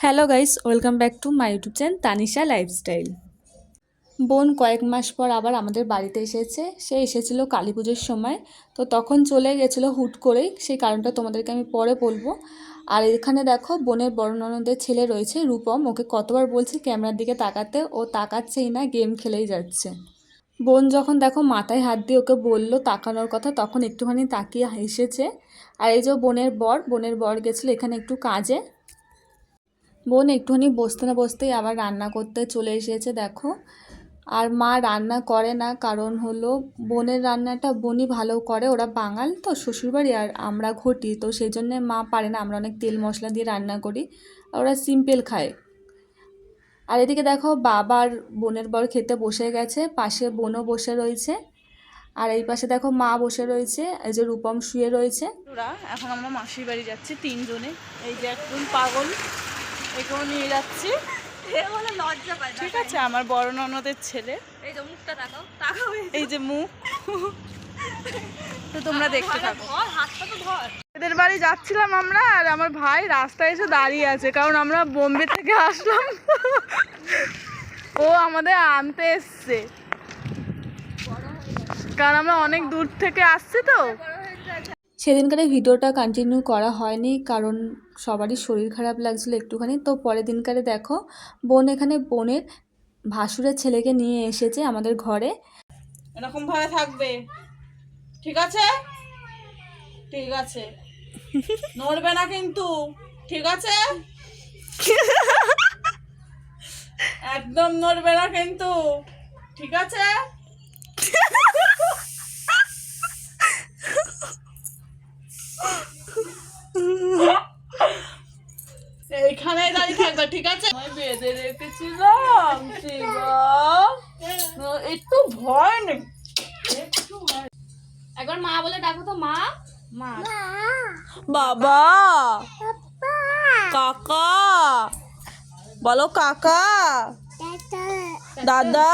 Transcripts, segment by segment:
Hello guys welcome back to my YouTube channel Tanisha lifestyle বোন কয়েক মাস পর আবার আমাদের বাড়িতে এসেছে। সে এসেছিল কালী পুজোর সময়। তো তখন চলে গেছিল হুট করেই। সেই কারণটা তোমাদেরকে আমি পরে বলব। আর এখানে দেখো, বোনের বড় ননদের ছেলে রয়েছে, রূপম। ওকে কতবার বলছি ক্যামেরার দিকে তাকাতে, ও তাকাচ্ছেই না, গেম খেলেই যাচ্ছে। বোন যখন দেখো মাথায় হাত দিয়ে ওকে বলল তাকানোর কথা, তখন একটুখানি তাকিয়ে হেসেছে আর এই যে বোনের বর বোনের বর গেছিল এখানে একটু কাজে। বোন একটুখানি বসতে না বসতেই আবার রান্না করতে চলে এসেছে, দেখো। আর মা রান্না করে না, কারণ হলো বোনের রান্নাটা বোনই ভালো করে, ওরা বাঙাল তো, শ্বশুরবাড়ি আর আমরা ঘটি, তো সেই জন্যে মা পারে না, আমরা অনেক তেল মশলা দিয়ে রান্না করি, আর ওরা সিম্পল খায়। আর এদিকে দেখো বাবার বোনের বর খেতে বসে গেছে, পাশে বোনও বসে রয়েছে, আর এই পাশে দেখো মা বসে রয়েছে, এই যে রূপম শুয়ে রয়েছে। এখন আমরা মাসির বাড়ি যাচ্ছি তিনজনে, এই যে একদম পাগল একেও নিয়ে যাচ্ছি। লজ্জা পায় ঠিক আছে আমার বড় ননদের ছেলে। এই যে মুখটা তাকাও তাকাও এই যে। মুখ তো তোমরা দেখতে থাকো। ধর হাতটা তো ধর। এদের বাড়ি যাচ্ছিলাম আমরা আর আমার ভাই রাস্তায় এসে দাঁড়িয়ে আছে কারণ আমরা বোম্বে থেকে আসলাম। ও আমাদের আনতে এসছে। কারণ আমরা অনেক দূর থেকে আসছি তো। সেদিনকার ভিডিওটা কন্টিনিউ করা হয়নি কারণ সবারই শরীর খারাপ লাগছিল একটুখানি। তো পরের দিনকারে দেখো বোন এখানে বোনের ভাসুরের ছেলেকে নিয়ে এসেছে আমাদের ঘরে। এরকম ভাবে থাকবে? ঠিক আছে? ঠিক আছে। নড়বে না কিন্তু। ঠিক আছে? একদম নড়বে না কিন্তু। ঠিক আছে? থাকবে ঠিক আছে? আমি বেঁধে রেখেছিলাম একটু ভয় নেই একবার মা বলে ডাকো তো মা। মা। বাবা। কাকা। বলো কাকা। দাদা।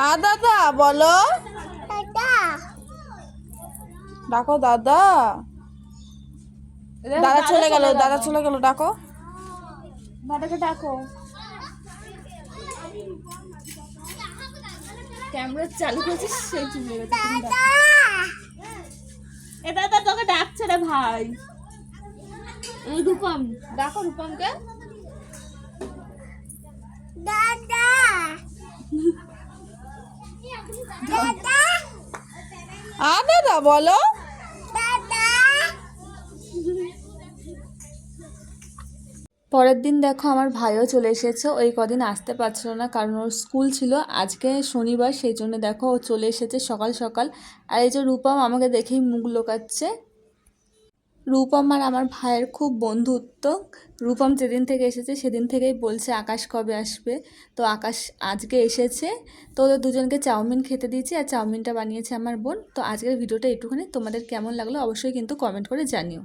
আ দাদা বলো। ডাকো দাদা। দাদা চলে গেল। দাদা চলে গেল ডাকো। দাদাকে ডাকো। ক্যামেরা চালু করেছিস সেই চলে গেছে এ দাদা তোকে ডাকছে রে ভাই। রূপম ডাকো রূপমকে। আ দাদা বলো। পরের দিন দেখো আমার ভাইও চলে এসেছে। ওই কদিন আসতে পারছিল না কারণ ওর স্কুল ছিল। আজকে শনিবার, সেই জন্য দেখো ও চলে এসেছে সকাল সকাল। আর এই যে রূপম আমাকে দেখেই মুখ লোকাচ্ছে। রূপম আর আমার ভাইয়ের খুব বন্ধুত্ব। রূপম যেদিন থেকে এসেছে সেদিন থেকেই বলছে আকাশ কবে আসবে। তো আকাশ আজকে এসেছে। তো ওদের দুজনকে চাউমিন খেতে দিয়েছি আর চাউমিনটা বানিয়েছে আমার বোন। তো আজকের ভিডিওটা একটুখানি। তোমাদের কেমন লাগল অবশ্যই কিন্তু কমেন্ট করে জানিও।